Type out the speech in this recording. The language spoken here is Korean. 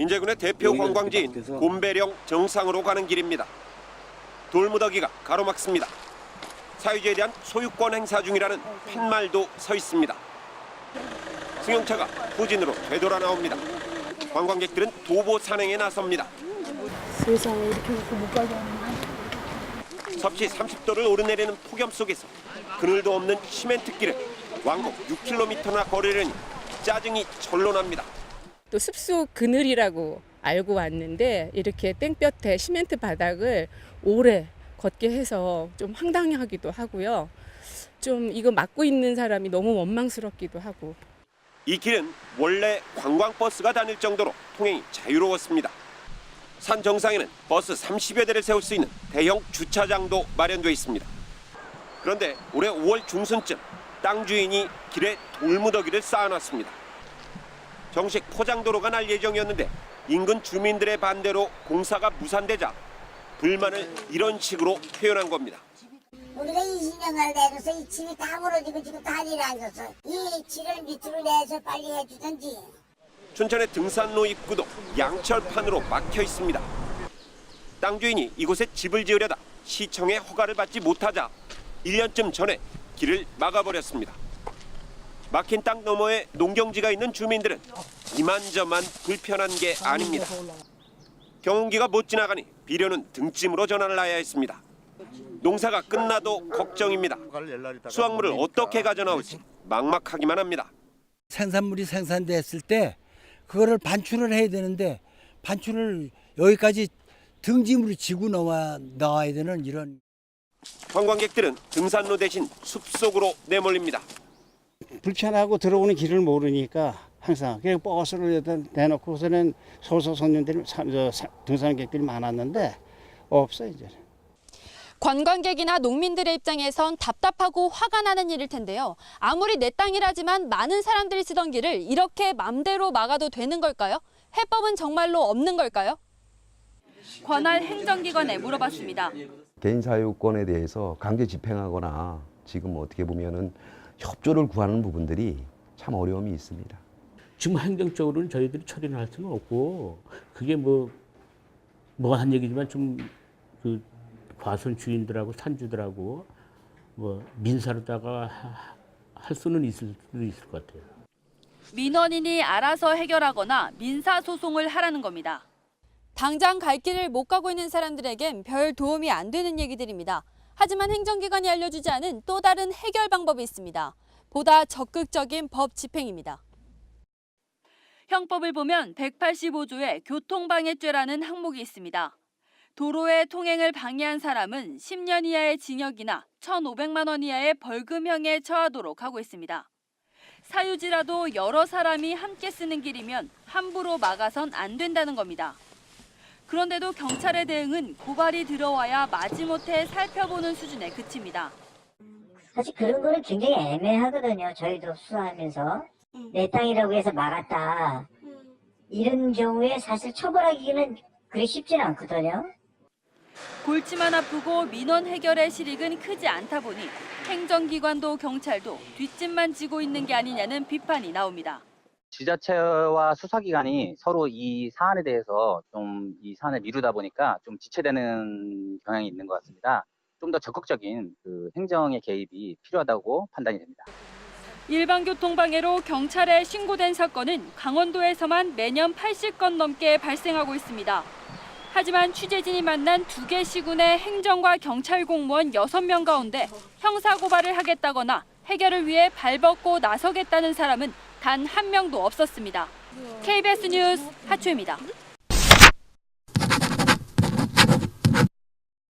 인제군의 대표 관광지인 바뀌어서. 곰배령 정상으로 가는 길입니다. 돌무더기가 가로막습니다. 사유지에 대한 소유권 행사 중이라는 팻말도 서 있습니다. 승용차가 후진으로 되돌아 나옵니다. 관광객들은 도보 산행에 나섭니다. 세상에 이렇게 놓고 못 가게 하는 섭씨 30도를 오르내리는 폭염 속에서 그늘도 없는 시멘트 길을 왕복 6km나 걸으려니 짜증이 절로 납니다. 또 습속 그늘이라고 알고 왔는데 이렇게 땡볕에 시멘트 바닥을 오래 걷게 해서 좀 황당하기도 하고요. 좀 이거 맡고 있는 사람이 너무 원망스럽기도 하고 이 길은 원래 관광버스가 다닐 정도로 통행이 자유로웠습니다. 산 정상에는 버스 30여 대를 세울 수 있는 대형 주차장도 마련돼 있습니다. 그런데 올해 5월 중순쯤 땅 주인이 길에 돌무더기를 쌓아놨습니다. 정식 포장도로가 날 예정이었는데 인근 주민들의 반대로 공사가 무산되자 불만을 이런 식으로 표현한 겁니다. 우리가 20년을 내줘서 이 집이 다 무너지고 지금 다리를 안 줬어. 이 지를 밑으로 내서 빨리 해주든지. 춘천의 등산로 입구도 양철판으로 막혀 있습니다. 땅 주인이 이곳에 집을 지으려다 시청의 허가를 받지 못하자 1년쯤 전에 길을 막아버렸습니다. 막힌 땅 너머에 농경지가 있는 주민들은 이만저만 불편한 게 아닙니다. 경운기가 못 지나가니 비료는 등짐으로 전환을 해야 했습니다. 농사가 끝나도 걱정입니다. 수확물을 어떻게 가져나올지 막막하기만 합니다. 생산물이 생산됐을 때 그거를 반출을 해야 되는데 반출을 여기까지 등짐으로 지고 나와 나와야 되는 이런 관광객들은 등산로 대신 숲속으로 내몰립니다. 불편하고 들어오는 길을 모르니까 항상 그냥 버스를 소소 손님들이 사- 저 사- 등산객들이 많았는데 없어 이제. 관광객이나 농민들의 입장에선 답답하고 화가 나는 일일 텐데요. 아무리 내 땅이라지만 많은 사람들이 쓰던 길을 이렇게 맘대로 막아도 되는 걸까요? 해법은 정말로 없는 걸까요? 관할 행정기관에 물어봤습니다. 개인 자유권에 대해서 강제 집행하거나 지금 어떻게 보면은 협조를 구하는 부분들이 참 어려움이 있습니다. 지금 행정적으로는 저희들이 처리를 할 수는 없고 그게 뭐 뭐가 한 얘기지만 좀 그 과선 주인들하고 산주들하고 뭐 민사로다가 하- 할 수는 있을 수도 있을 것 같아요. 민원인이 알아서 해결하거나 민사 소송을 하라는 겁니다. 당장 갈 길을 못 가고 있는 사람들에겐 별 도움이 안 되는 얘기들입니다. 하지만 행정기관이 알려주지 않은 또 다른 해결 방법이 있습니다. 보다 적극적인 법 집행입니다. 형법을 보면 185조에 교통방해죄라는 항목이 있습니다. 도로의 통행을 방해한 사람은 10년 이하의 징역이나 1,500만 원 이하의 벌금형에 처하도록 하고 있습니다. 사유지라도 여러 사람이 함께 쓰는 길이면 함부로 막아선 안 된다는 겁니다. 그런데도 경찰의 대응은 고발이 들어와야 마지못해 살펴보는 수준에 그칩니다. 사실 그런 거는 굉장히 애매하거든요. 저희도 수사하면서. 내 땅이라고 해서 막았다. 이런 경우에 사실 처벌하기는 그리 쉽지는 않거든요. 골치만 아프고 민원 해결의 실익은 크지 않다 보니 행정기관도 경찰도 뒷짐만 지고 있는 게 아니냐는 비판이 나옵니다. 지자체와 수사기관이 서로 이 사안에 대해서 좀 이 사안을 미루다 보니까 좀 지체되는 경향이 있는 것 같습니다. 좀 더 적극적인 그 행정의 개입이 필요하다고 판단이 됩니다. 일반 교통방해로 경찰에 신고된 사건은 강원도에서만 매년 80건 넘게 발생하고 있습니다. 하지만 취재진이 만난 두 개 시군의 행정과 경찰 공무원 6명 가운데 형사고발을 하겠다거나 해결을 위해 발벗고 나서겠다는 사람은 단 한 명도 없었습니다. KBS 뉴스 하추입니다.